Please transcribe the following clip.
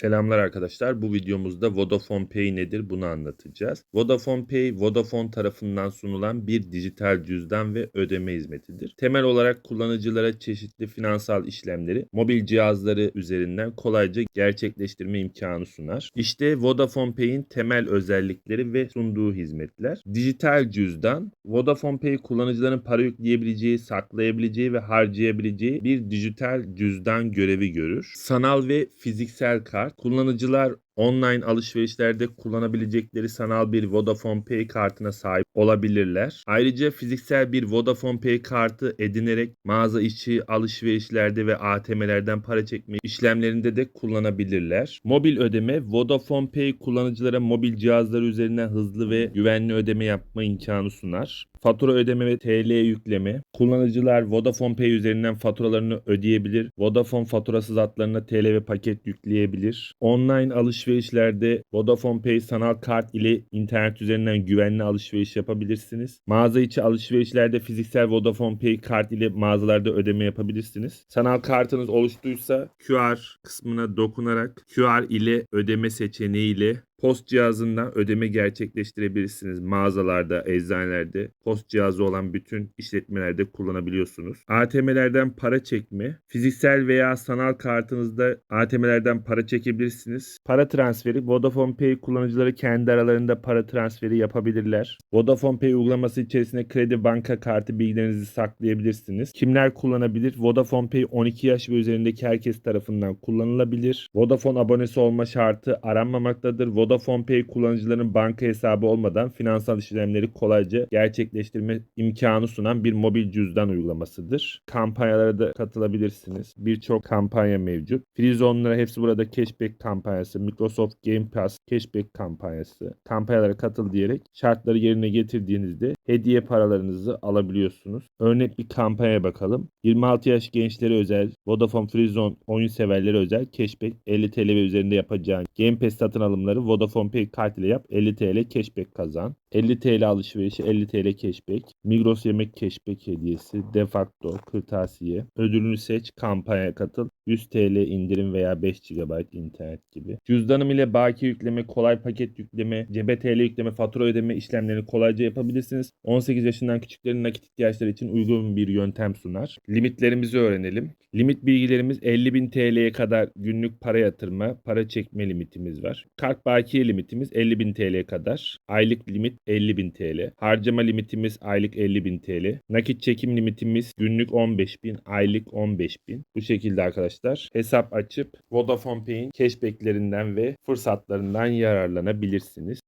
Selamlar arkadaşlar. Bu videomuzda Vodafone Pay nedir bunu anlatacağız. Vodafone Pay, Vodafone tarafından sunulan bir dijital cüzdan ve ödeme hizmetidir. Temel olarak kullanıcılara çeşitli finansal işlemleri mobil cihazları üzerinden kolayca gerçekleştirme imkanı sunar. İşte Vodafone Pay'in temel özellikleri ve sunduğu hizmetler. Dijital cüzdan, Vodafone Pay kullanıcıların para yükleyebileceği, saklayabileceği ve harcayabileceği bir dijital cüzdan görevi görür. Sanal ve fiziksel kart, kullanıcılar online alışverişlerde kullanabilecekleri sanal bir Vodafone Pay kartına sahip olabilirler. Ayrıca fiziksel bir Vodafone Pay kartı edinerek mağaza içi alışverişlerde ve ATM'lerden para çekme işlemlerinde de kullanabilirler. Mobil ödeme Vodafone Pay kullanıcılara mobil cihazları üzerinden hızlı ve güvenli ödeme yapma imkanı sunar. Fatura ödeme ve TL yükleme. Kullanıcılar Vodafone Pay üzerinden faturalarını ödeyebilir. Vodafone faturasız hatlarına TL ve paket yükleyebilir. Online alışverişlerde Vodafone Pay sanal kart ile internet üzerinden güvenli alışveriş yapabilirsiniz. Mağaza içi alışverişlerde fiziksel Vodafone Pay kart ile mağazalarda ödeme yapabilirsiniz. Sanal kartınız oluştuysa QR kısmına dokunarak QR ile ödeme seçeneğiyle Post cihazından ödeme gerçekleştirebilirsiniz. Mağazalarda, eczanelerde post cihazı olan bütün işletmelerde kullanabiliyorsunuz. ATM'lerden para çekme. Fiziksel veya sanal kartınızda ATM'lerden para çekebilirsiniz. Para transferi. Vodafone Pay kullanıcıları kendi aralarında para transferi yapabilirler. Vodafone Pay uygulaması içerisinde kredi banka kartı bilgilerinizi saklayabilirsiniz. Kimler kullanabilir? Vodafone Pay 12 yaş ve üzerindeki herkes tarafından kullanılabilir. Vodafone abonesi olma şartı aranmamaktadır. Vodafone Pay kullanıcıların banka hesabı olmadan finansal işlemleri kolayca gerçekleştirme imkanı sunan bir mobil cüzdan uygulamasıdır. Kampanyalara da katılabilirsiniz. Birçok kampanya mevcut. Free Zone'lara hepsi burada cashback kampanyası, Microsoft Game Pass cashback kampanyası. Kampanyalara katıl diyerek şartları yerine getirdiğinizde hediye paralarınızı alabiliyorsunuz. Örnek bir kampanyaya bakalım. 26 yaş gençlere özel, Vodafone Free Zone oyun severlere özel cashback 50 TL ve üzerinde yapacağın Game Pass satın alımları Vodafone Pay kart ile yap 50 TL cashback kazan. 50 TL alışverişi 50 TL cashback. Migros yemek cashback hediyesi. Defacto, kırtasiye. Ödülünü seç, kampanyaya katıl. 100 TL indirim veya 5 GB internet gibi. Cüzdanım ile baki yükleme, kolay paket yükleme, cebe TL yükleme, fatura ödeme işlemlerini kolayca yapabilirsiniz. 18 yaşından küçüklerin nakit ihtiyaçları için uygun bir yöntem sunar. Limitlerimizi öğrenelim. Limit bilgilerimiz 50.000 TL'ye kadar günlük para yatırma, para çekme limitimiz var. Kart bakiye limitimiz 50.000 TL'ye kadar. Aylık limit 50.000 TL. Harcama limitimiz aylık 50.000 TL. Nakit çekim limitimiz günlük 15.000, aylık 15.000. Bu şekilde arkadaşlar hesap açıp Vodafone Pay'in cashbacklerinden ve fırsatlarından yararlanabilirsiniz.